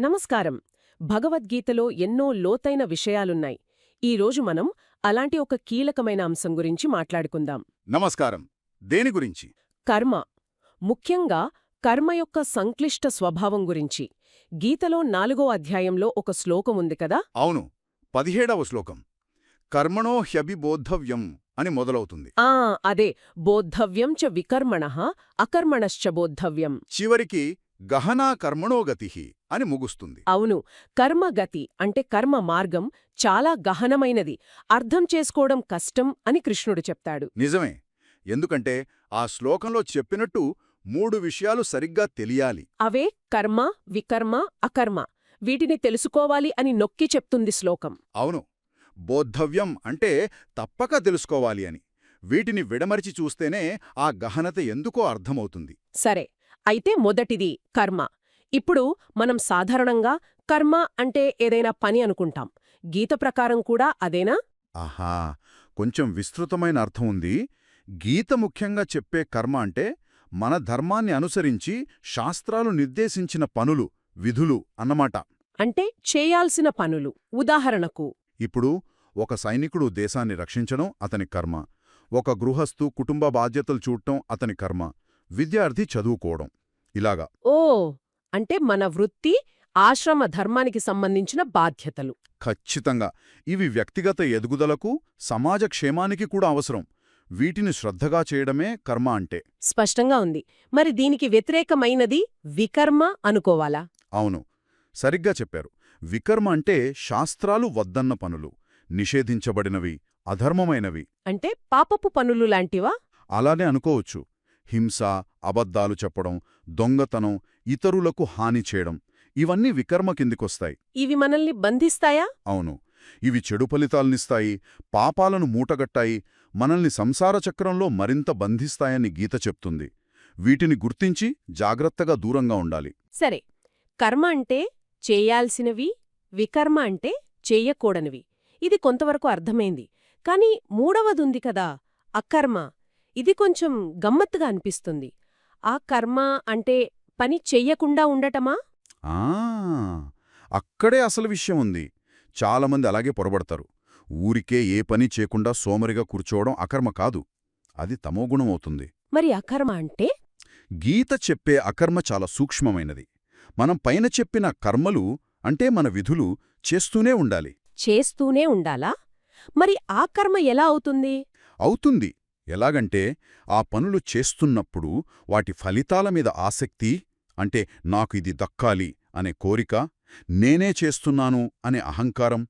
నమస్కారం. భగవద్గీతలో ఎన్నో లోతైన విషయాలున్నాయి. ఈరోజు మనం అలాంటి ఒక కీలకమైన అంశం గురించి మాట్లాడుకుందాం. నమస్కారం. దేని గురించి? కర్మ. ముఖ్యంగా కర్మ యొక్క సంక్లిష్ట స్వభావం గురించి. గీతలో నాలుగో అధ్యాయంలో ఒక శ్లోకం ఉంది కదా? అవును. పదిహేడవ శ్లోకం. కర్మణో హ్యభిబోద్ధవ్యం అని మొదలవుతుంది. ఆ అదే. బోద్ధవ్యం చ వికర్మణ అకర్మణశ్చ బోద్ధవ్యం. చివరికి గహనా కర్మణోగతి అని ముగుస్తుంది. అవును. కర్మగతి అంటే కర్మ మార్గం చాలా గహనమైనది. అర్థం చేసుకోవడం కష్టం అని కృష్ణుడు చెప్తాడు. నిజమే. ఎందుకంటే ఆ శ్లోకంలో చెప్పినట్టు మూడు విషయాలు సరిగ్గా తెలియాలి. అవే కర్మ వికర్మ అకర్మ. వీటిని తెలుసుకోవాలి అని నొక్కి చెప్తుంది శ్లోకం. అవును. బోద్ధవ్యం అంటే తప్పక తెలుసుకోవాలి అని. వీటిని విడమరిచి చూస్తేనే ఆ గహనత ఎందుకో అర్థమవుతుంది. సరే. అయితే మొదటిది కర్మ. ఇప్పుడు మనం సాధారణంగా కర్మ అంటే ఏదైనా పని అనుకుంటాం. గీత ప్రకారం కూడా అదేనా? ఆహా! కొంచెం విస్తృతమైన అర్థం ఉంది. గీత ముఖ్యంగా చెప్పే కర్మ అంటే మన ధర్మాన్ని అనుసరించి శాస్త్రాలు నిర్దేశించిన పనులు విధులు అన్నమాట. అంటే చేయాల్సిన పనులు. ఉదాహరణకు ఇప్పుడు ఒక సైనికుడు దేశాన్ని రక్షించడం అతని కర్మ. ఒక గృహస్థు కుటుంబ బాధ్యతలు చూడటం అతని కర్మ. విద్యార్థి చదువుకోవడం. ఇలాగా. ఓ! అంటే మన వృత్తి ఆశ్రమ ధర్మానికి సంబంధించిన బాధ్యతలు. ఖచ్చితంగా. ఇవి వ్యక్తిగత ఎదుగుదలకు సమాజ క్షేమానికి కూడా అవసరం. వీటిని శ్రద్ధగా చేయడమే కర్మ అంటే. స్పష్టంగా ఉంది. మరి దీనికి వ్యతిరేకమైనది వికర్మ అనుకోవాలా? అవును. సరిగ్గా చెప్పారు. వికర్మ అంటే శాస్త్రాలు వద్దన్న పనులు నిషేధించబడినవి అధర్మమైనవి. అంటే పాపపు పనులు లాంటివా? అలానే అనుకోవచ్చు. హింస అబద్ధాలు చెప్పడం దొంగతనం ఇతరులకు హాని చేయడం ఇవన్నీ వికర్మ కిందికొస్తాయి. ఇవి మనల్ని బంధిస్తాయా? అవును. ఇవి చెడు ఫలితాలనిస్తాయి పాపాలను మూటగట్టాయి మనల్ని సంసార చక్రంలో మరింత బంధిస్తాయని గీత చెప్తుంది. వీటిని గుర్తించి జాగ్రత్తగా దూరంగా ఉండాలి. సరే. కర్మ అంటే చేయాల్సినవి వికర్మ అంటే చెయ్యకూడనివి ఇది కొంతవరకు అర్థమైంది. కాని మూడవదుంది కదా అకర్మ. ఇది కొంచెం గమ్మత్తుగా అనిపిస్తుంది. ఆ కర్మ అంటే పని చెయ్యకుండా ఉండటమా? ఆ అక్కడే అసలు విషయం ఉంది. చాలామంది అలాగే పొరబడతారు. ఊరికే ఏ పని చేయకుండా సోమరిగా కూర్చోవడం అకర్మ కాదు. అది తమోగుణం అవుతుంది. మరి అకర్మ అంటే? గీత చెప్పే అకర్మ చాలా సూక్ష్మమైనది. మనం పైన చెప్పిన కర్మలు అంటే మన విధులు చేస్తూనే ఉండాలి. చేస్తూనే ఉండాలా? మరి ఆ కర్మ ఎలా అవుతుంది? అవుతుంది. ఎలాగంటే ఆ పనులు చేస్తున్నప్పుడు వాటి ఫలితాల మీద ఆసక్తి అంటే నాకు ఇది దక్కాలి అనే కోరిక నేనే చేస్తున్నాను అనే అహంకారం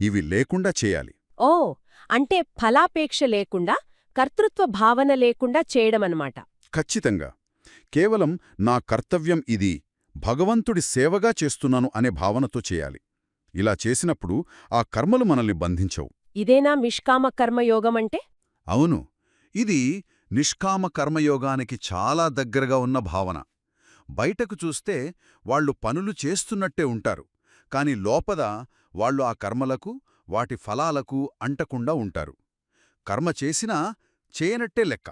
ఇవి లేకుండా చేయాలి. ఓ అంటే ఫలాపేక్ష లేకుండా కర్తృత్వ భావన లేకుండా చేయడమన్నమాట ఖచ్చితంగా. కేవలం నా కర్తవ్యం ఇది భగవంతుడి సేవగా చేస్తున్నాను అనే భావనతో చేయాలి. ఇలా చేసినప్పుడు ఆ కర్మలు మనల్ని బంధించవు. ఇదేనా నిష్కామ కర్మయోగమంటే? అవును. ఇది నిష్కామ కర్మయోగానికి చాలా దగ్గరగా ఉన్న భావన. బయటకు చూస్తే వాళ్ళు పనులు చేస్తున్నట్టే ఉంటారు. కాని లోపద వాళ్ళు ఆ కర్మలకు వాటి ఫలాలకు అంటకుండా ఉంటారు. కర్మ చేసినా చేయనట్టే లెక్క.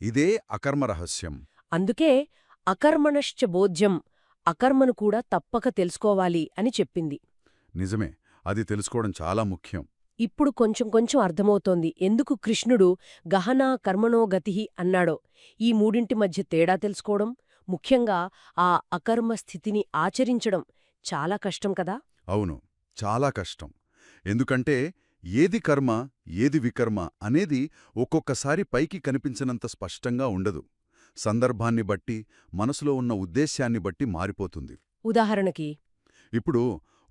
ఇదే అకర్మ రహస్యం. అందుకే అకర్మణశ్చ బోధ్యం అకర్మను కూడా తప్పక తెలుసుకోవాలి అని చెప్పింది. నిజమే అది తెలుసుకోవడం చాలా ముఖ్యం. ఇప్పుడు కొంచెం కొంచెం అర్థమవుతోంది. ఎందుకు కృష్ణుడు గహనా కర్మణో గతిహి అన్నాడో? ఈ మూడింటి మధ్య తేడా తెలుసుకోవడం ముఖ్యంగా ఆ అకర్మ స్థితిని ఆచరించడం చాలా కష్టం కదా? అవును చాలా కష్టం. ఎందుకంటే ఏది కర్మ ఏది వికర్మ అనేది ఒక్కొక్కసారి పైకి కనిపించినంత స్పష్టంగా ఉండదు. సందర్భాన్ని బట్టి మనసులో ఉన్న ఉద్దేశ్యాన్ని బట్టి మారిపోతుంది. ఉదాహరణకి? ఇప్పుడు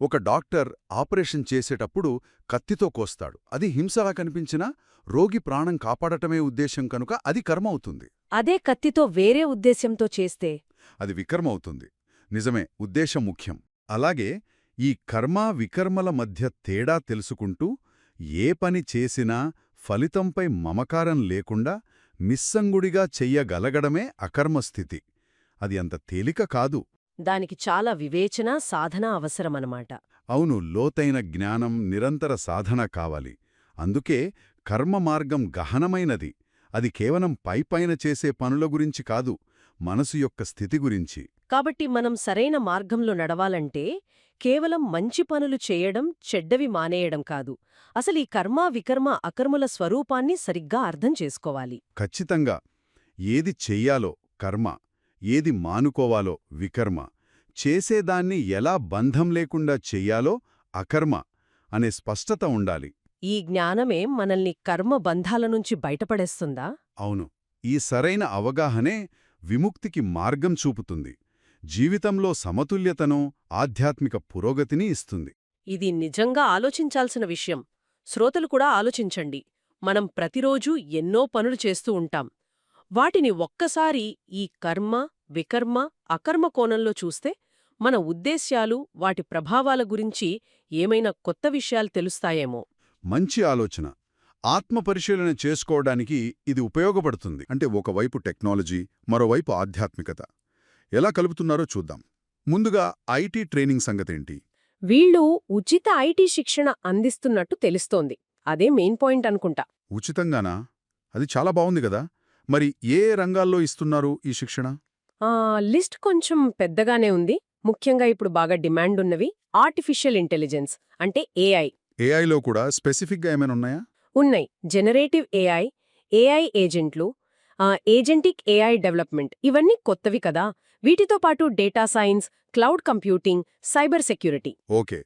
ఒక డాక్టర్ ఆపరేషన్ చేసేటప్పుడు కత్తితో కోస్తాడు. అది హింసగా కనిపించినా రోగి ప్రాణం కాపాడటమే ఉద్దేశం కనుక అది కర్మ అవుతుంది అదే కత్తితో వేరే ఉద్దేశ్యంతో చేస్తే? అది వికర్మ అవుతుంది నిజమే ఉద్దేశం ముఖ్యం. అలాగే ఈ కర్మ వికర్మల మధ్య తేడా తెలుసుకుంటూ ఏ పని చేసినా ఫలితంపై మమకారం లేకుండా నిస్సంగుడిగా చెయ్యగలగడమే అకర్మస్థితి. అది అంత తేలిక కాదు. దానికి చాలా వివేచన సాధన అవసరమనమాట. అవును లోతైన జ్ఞానం నిరంతర సాధన కావాలి. అందుకే కర్మ మార్గం గహనమైనది. అది కేవలం పైపైన చేసే పనుల గురించి కాదు మనసు యొక్క స్థితి గురించి. కాబట్టి మనం సరైన మార్గంలో నడవాలంటే కేవలం మంచి పనులు చేయడం చెడ్డవి మానేయడం కాదు. అసలు ఈ కర్మ వికర్మ అకర్మల స్వరూపాన్ని సరిగ్గా అర్థం చేసుకోవాలి. ఖచ్చితంగా. ఏది చెయ్యాలో కర్మ. ఏది మానుకోవాలో వికర్మ. చేసేదాన్ని ఎలా బంధం లేకుండా చెయ్యాలో అకర్మ అనే స్పష్టత ఉండాలి. ఈ జ్ఞానమే మనల్ని కర్మ బంధాల నుంచి బయటపడేస్తుందా? అవును. ఈ సరైన అవగాహనే విముక్తికి మార్గం చూపుతుంది. జీవితంలో సమతుల్యతను ఆధ్యాత్మిక పురోగతిని ఇస్తుంది. ఇది నిజంగా ఆలోచించాల్సిన విషయం. శ్రోతలు కూడా ఆలోచించండి. మనం ప్రతిరోజూ ఎన్నో పనులు చేస్తూ ఉంటాం. వాటిని ఒక్కసారి ఈ కర్మ వికర్మ అకర్మ కోణంలో చూస్తే మన ఉద్దేశ్యాలు వాటి ప్రభావాల గురించి ఏమైనా కొత్త విషయాలు తెలుస్తాయేమో. మంచి ఆలోచన. ఆత్మపరిశీలన చేసుకోవడానికి ఇది ఉపయోగపడుతుంది. అంటే ఒకవైపు టెక్నాలజీ మరోవైపు ఆధ్యాత్మికత. ఎలా కలుపుతున్నారో చూద్దాం. ముందుగా ఐటీ ట్రైనింగ్ సంగతేంటి? వీళ్ళు ఉచిత ఐటీ శిక్షణ అందిస్తున్నట్టు తెలుస్తోంది. అదే మెయిన్ పాయింట్ అనుకుంటా. ఉచితంగానా? అది చాలా బావుంది కదా. మరి ఏ రంగాల్లో ఇస్తున్నారు ఈ శిక్షణ? ఆ లిస్ట్ కొంచెం పెద్దగానే ఉంది. ముఖ్యంగా ఇప్పుడు బాగా డిమాండ్ ఉన్నవి ఆర్టిఫిషియల్ ఇంటెలిజెన్స్ అంటే ఏఐ ఏఐలో కూడా స్పెసిఫిక్గా ఏమైనా ఉన్నాయా? ఉన్నాయి. జనరేటివ్ ఏఐ ఏఐ ఏజెంట్లు ఏజెంటిక్ ఏఐ డెవలప్మెంట్ ఇవన్నీ కొత్తవి కదా. వీటితో పాటు data science cloud computing cyber security. Okay.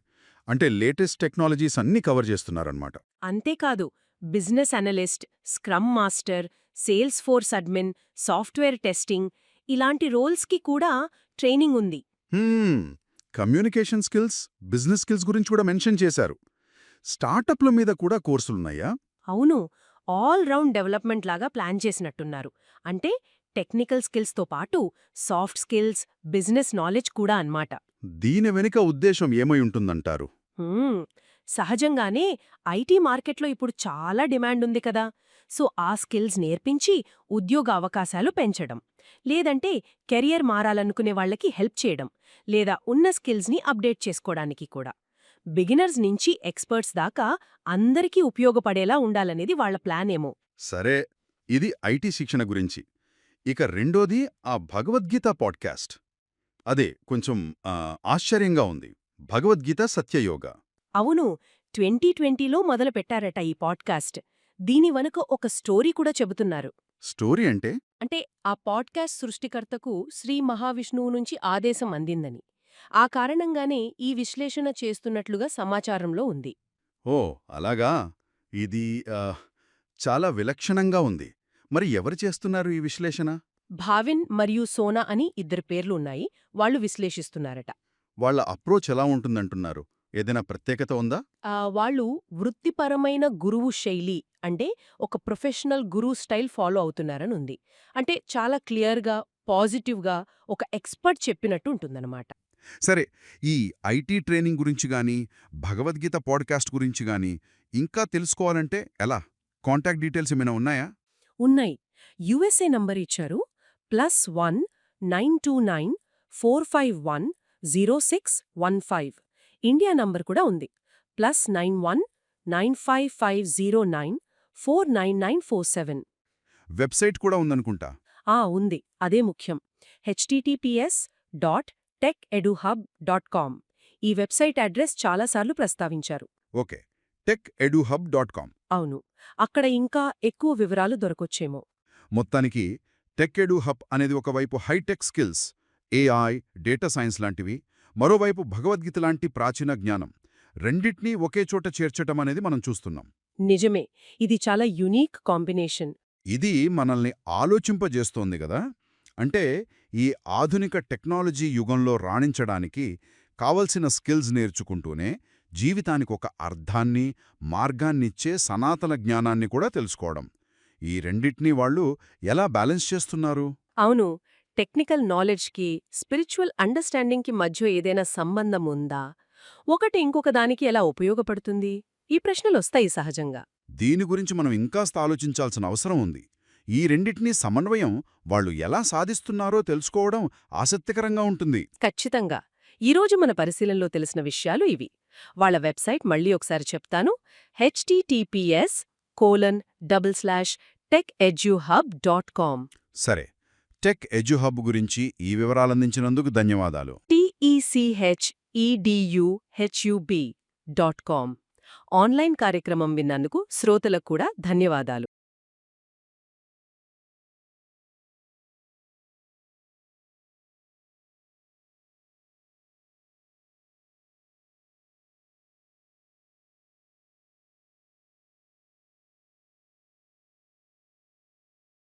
అంటే లేటెస్ట్ టెక్నాలజీస్ అన్నీ కవర్ చేస్తున్నారన్నమాట. అంతేకాదు business analyst scrum master sales force admin software testing ఇలాంటి రోల్స్కి కూడా ట్రైనింగ్ ఉంది. కమ్యూనికేషన్ స్కిల్స్ బిజినెస్ స్కిల్స్ గురించి కూడా మెన్షన్ చేశారు. స్టార్టప్ల మీద కూడా కోర్సులున్నాయా? అవును. ఆల్ రౌండ్ డెవలప్మెంట్ లాగా ప్లాన్ చేసినట్టున్నారు. అంటే టెక్నికల్ స్కిల్స్తో పాటు సాఫ్ట్ స్కిల్స్ బిజినెస్ నాలెడ్జ్ కూడా అన్నమాట. దీని వెనుక ఉద్దేశం ఏమై ఉంటుందంటారు? సహజంగానే ఐటీ మార్కెట్లో ఇప్పుడు చాలా డిమాండ్ ఉంది కదా. సో ఆ స్కిల్స్ నేర్పించి ఉద్యోగ అవకాశాలు పెంచడం. లేదంటే కెరియర్ మారాలనుకునే వాళ్ళకి హెల్ప్ చేయడం. లేదా ఉన్న స్కిల్స్ని అప్డేట్ చేసుకోవడానికి కూడా. బిగినర్స్ నుంచి ఎక్స్పర్ట్స్ దాకా అందరికీ ఉపయోగపడేలా ఉండాలనేది వాళ్ళ ప్లాన్ ఏమో సరే ఇది ఐటీ శిక్షణ గురించి. ఇక రెండోది ఆ భగవద్గీత పాడ్కాస్ట్. అదే కొంచెం ఆశ్చర్యంగా ఉంది. భగవద్గీత సత్యయోగ. అవును. ట్వంటీ ట్వంటీలో మొదలుపెట్టారట ఈ పాడ్కాస్ట్. దీని వెనుక ఒక స్టోరీ కూడా చెబుతున్నారు. స్టోరీ అంటే? అంటే ఆ పాడ్కాస్ట్ సృష్టికర్తకు శ్రీ మహావిష్ణువు నుంచి ఆదేశం అందిందని. ఆ కారణంగానే ఈ విశ్లేషణ చేస్తున్నట్లుగా సమాచారంలో ఉంది. ఓ అలాగా? ఇది చాలా విలక్షణంగా ఉంది. మరి ఎవరు చేస్తున్నారు ఈ విశ్లేషణ? భావిన్ మరియు సోనా అని ఇద్దరు పేర్లు ఉన్నాయి. వాళ్ళు విశ్లేషిస్తున్నారట. వాళ్ళ అప్రోచ్ ఎలా ఉంటుందంటున్నారు? ఏదైనా ప్రత్యేకత ఉందా? వాళ్ళు వృత్తిపరమైన గురువు శైలి అంటే ఒక ప్రొఫెషనల్ గురువు స్టైల్ ఫాలో అవుతున్నారని ఉంది అంటే చాలా క్లియర్గా పాజిటివ్గా ఒక ఎక్స్పర్ట్ చెప్పినట్టు ఉంటుందన్నమాట. సరే ఈ ఐటీ ట్రైనింగ్ గురించి గాని భగవద్గీత పాడ్కాస్ట్ గురించి గాని ఇంకా తెలుసుకోవాలంటే ఎలా? కాంటాక్ట్ డీటెయిల్స్ ఏమైనా ఉన్నాయా? ఉన్నాయి. యుఎస్ఏ నంబర్ ఇచ్చారు. Plus one nine two nine four five one zero six one five. India number కూడా ఉంది. Plus nine one nine five five zero nine four nine nine four seven. Website కూడా ఉందనుకుంటా? ఆ ఉంది. అదే ముఖ్యం. HTTPS dot tech eduhub dot com. ఈ website address చాలాసార్లు ప్రస్తావించారు. Okay. Tech eduhub dot com. అవును. అక్కడ ఇంకా ఎక్కువ వివరాలు దొరకొచ్చేమో. మొత్తానికి టెక్ ఎడు హబ్ అనేది ఒకవైపు hitech skills AI data science లాంటివి మరోవైపు భగవద్గీత లాంటి ప్రాచీన జ్ఞానం రెండిట్నీ ఒకే చోట చేర్చటం అనేది మనం చూస్తున్నాం. నిజమే. ఇది చాలా యునీక్ కాంబినేషన్. ఇది మనల్ని ఆలోచింపజేస్తోంది కదా? అంటే ఈ ఆధునిక టెక్నాలజీ యుగంలో రాణించడానికి కావలసిన స్కిల్స్ నేర్చుకుంటూనే జీవితానికి ఒక అర్థాన్ని మార్గాన్నిచ్చే సనాతన జ్ఞానాన్ని కూడా తెలుసుకోవడం. ఈ రెండిటినీ వాళ్ళు ఎలా బ్యాలెన్స్ చేస్తున్నారు? అవును. టెక్నికల్ నాలెడ్జ్కి స్పిరిచువల్ అండర్స్టాండింగ్కి మధ్య ఏదైనా సంబంధం ఉందా? ఒకటి ఇంకొక దానికి ఎలా ఉపయోగపడుతుంది? ఈ ప్రశ్నలొస్తాయి సహజంగా. దీని గురించి మనం ఇంకాస్త ఆలోచించాల్సిన అవసరం ఉంది. ఈ రెండిటినీ సమన్వయం వాళ్ళు ఎలా సాధిస్తున్నారో తెలుసుకోవడం ఆసక్తికరంగా ఉంటుంది. ఖచ్చితంగా. ఈరోజు మన పరిశీలనలో తెలిసిన విషయాలు ఇవి. వాళ్ళ వెబ్సైట్ మళ్ళీ ఒకసారి చెప్తాను. HTTPS colon double slash tech eduhub dot com. సరే. టెక్ ఎడ్యుహబ్ గురించి ఈ వివరాలందించినందుకు ధన్యవాదాలు. టిఈసిహెచ్ఈడియుహెచ్యుబి డాట్ కామ్ ఆన్లైన్ కార్యక్రమం విన్నందుకు శ్రోతలకు కూడా ధన్యవాదాలు.